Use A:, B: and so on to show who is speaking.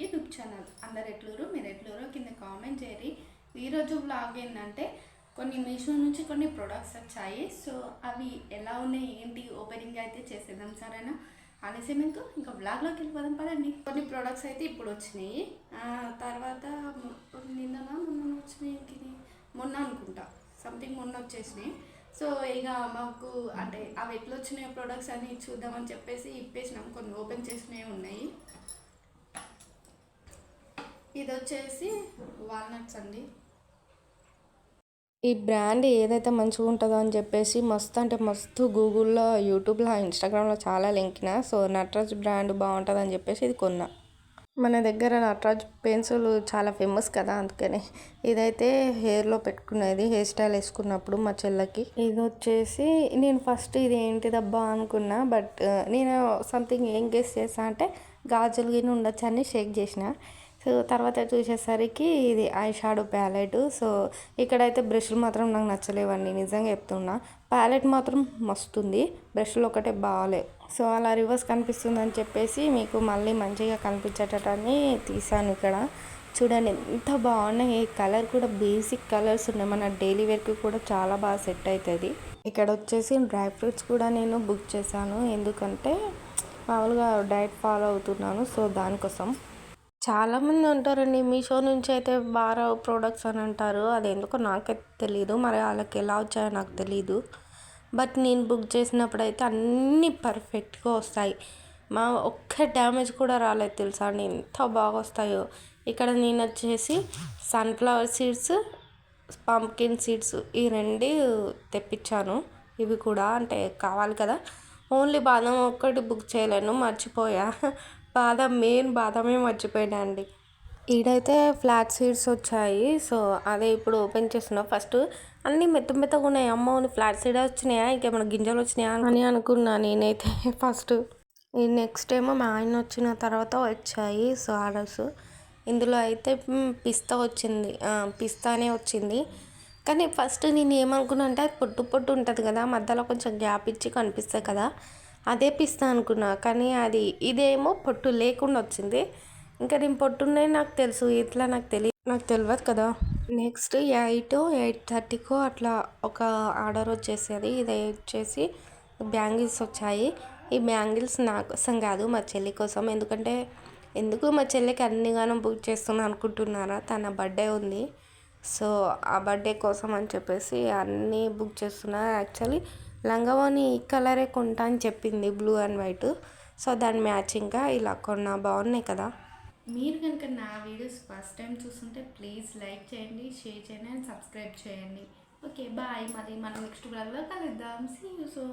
A: YouTube channel. అందరు ఎట్లూరు మీరు ఎట్లూరు కింద కామెంట్ చేయరి ఈరోజు బ్లాగ్ ఏంటంటే కొన్ని మీషో నుంచి కొన్ని ప్రొడక్ట్స్ వచ్చాయి. సో అవి ఎలా ఉన్నాయి ఏంటి ఓపెనింగ్ అయితే చేసేద్దాం సరేనా? ఆలస్యం ఎందుకు? ఇంకా బ్లాగ్లోకి వెళ్ళిపోదాం పదండి. కొన్ని ప్రొడక్ట్స్ అయితే ఇప్పుడు వచ్చినాయి. తర్వాత నిన్న మొన్న వచ్చినాయి మొన్న అనుకుంటా. సంథింగ్ మొన్న వచ్చేసినాయి. సో ఇక మాకు అంటే అవి ఎట్లా వచ్చినాయి ప్రొడక్ట్స్ అని చూద్దామని చెప్పేసి ఇప్పేసినాం. కొన్ని ఓపెన్ చేసినవి ఉన్నాయి. ఇది వచ్చేసి వాల్నట్స్ అండి.
B: ఈ బ్రాండ్ ఏదైతే మంచిగా ఉంటుందో అని చెప్పేసి మస్తు అంటే మస్తు గూగుల్లో యూట్యూబ్లో ఇన్స్టాగ్రామ్లో చాలా లింకిన. సో నటరాజ్ బ్రాండ్ బాగుంటుంది అని చెప్పేసి ఇది కొన్నా. మన దగ్గర నటరాజ్ పెన్సిల్ చాలా ఫేమస్ కదా అందుకని. ఇదైతే హెయిర్లో పెట్టుకునేది హెయిర్ స్టైల్ వేసుకున్నప్పుడు మా చెల్లకి. ఇది వచ్చేసి నేను ఫస్ట్ ఇది ఏంటిదబ్బా అనుకున్నా బట్ నేను సంథింగ్ ఏం గెస్ చేసా అంటే గాజులు గిన్నె ఉండొచ్చు అని షేక్ చేసిన సో తర్వాత చూసేసరికి ఇది ఐ షాడో ప్యాలెట్. సో ఇక్కడైతే బ్రష్లు మాత్రం నాకు నచ్చలేవండి నిజంగా చెప్తున్నా. ప్యాలెట్ మాత్రం మస్తుంది బ్రష్లు ఒకటే బాగాలేవు సో అలా రివర్స్ కనిపిస్తుంది అని చెప్పేసి మీకు మళ్ళీ మంచిగా కనిపించేటని తీసాను ఇక్కడ. చూడండి ఎంత బాగున్నాయి ఈ కలర్ కూడా బేసిక్ కలర్స్ ఉన్నాయి. మన డైలీ వేర్కి కూడా చాలా బాగా సెట్ అవుతుంది. ఇక్కడ వచ్చేసి డ్రై ఫ్రూట్స్ కూడా నేను బుక్ చేశాను. ఎందుకంటే మామూలుగా డైట్ ఫాలో అవుతున్నాను సో దానికోసం. చాలామంది ఉంటారండి మీషో నుంచి అయితే బాగా ప్రోడక్ట్స్ అని అంటారు. అది ఎందుకో నాకైతే తెలియదు మరి వాళ్ళకి ఎలా వచ్చాయో నాకు తెలియదు బట్ నేను బుక్ చేసినప్పుడు అయితే అన్నీ పర్ఫెక్ట్గా వస్తాయి. మా ఒక్క డ్యామేజ్ కూడా రాలేదు తెలుసా అండి. ఎంత బాగా వస్తాయో. ఇక్కడ నేను వచ్చేసి సన్ఫ్లవర్ సీడ్స్ పంప్కిన్ సీడ్స్ ఈ రెండు తెప్పించాను. ఇవి కూడా అంటే కావాలి కదా. ఓన్లీ బాదం ఒక్కటి బుక్ చేయలేను మర్చిపోయా. బాదం మెయిన్ బాదమే మర్చిపోయినా అండి ఈడైతే ఫ్లాట్ సీడ్స్ వచ్చాయి. సో అదే ఇప్పుడు ఓపెన్ చేస్తున్నా. ఫస్ట్ అన్నీ మెత్త మెత్తగా ఉన్నాయి. అమ్మ ఫ్లాట్ సీడ్ వచ్చినాయా? ఇంకేమైనా గింజలు వచ్చినాయా అని? అనుకున్నా నేనైతే ఫస్ట్. ఈ నెక్స్ట్ ఏమో మా ఆయన వచ్చిన తర్వాత వచ్చాయి సో ఆర్డర్స్. ఇందులో అయితే పిస్తా వచ్చింది. పిస్తానే వచ్చింది. కానీ ఫస్ట్ నేను ఏమనుకున్నా అంటే పొట్టు పొట్టు ఉంటుంది కదా మధ్యలో కొంచెం గ్యాప్ ఇచ్చి కనిపిస్తాయి కదా. అదే పిస్తా అనుకున్నా కానీ అది ఇదేమో పొట్టు లేకుండా వచ్చింది. ఇంకా నేను పొట్టునే నాకు తెలుసు ఇట్లా నాకు తెలియదు నాకు తెలియదు కదా. నెక్స్ట్ ఎయిట్ ఎయిట్ థర్టీకో అట్లా ఒక ఆర్డర్ వచ్చేసేది. ఇది వచ్చేసి బ్యాంగిల్స్ వచ్చాయి. ఈ బ్యాంగిల్స్ నా కోసం కాదు మా చెల్లి కోసం. ఎందుకంటే ఎందుకు మా చెల్లికి అన్నిగానం బుక్ చేస్తున్నా అనుకుంటున్నారా? తన బర్త్డే ఉంది. సో ఆ బర్త్డే కోసం అని చెప్పేసి అన్నీ బుక్ చేస్తున్నా. యాక్చువల్లీ లంగావోని ఈ కలరే కొంటా అని చెప్పింది బ్లూ అండ్ వైట్. సో దాని మ్యాచింగ్గా ఇలా కొన్నా బాగున్నాయి కదా.
A: మీరు కనుక నా వీడియోస్ ఫస్ట్ టైం చూస్తుంటే ప్లీజ్ లైక్ చేయండి షేర్ చేయండి అండ్ సబ్స్క్రైబ్ చేయండి. Okay bye. మరి మనం నెక్స్ట్ బ్లాగ్లో కలుద్దాం. See you so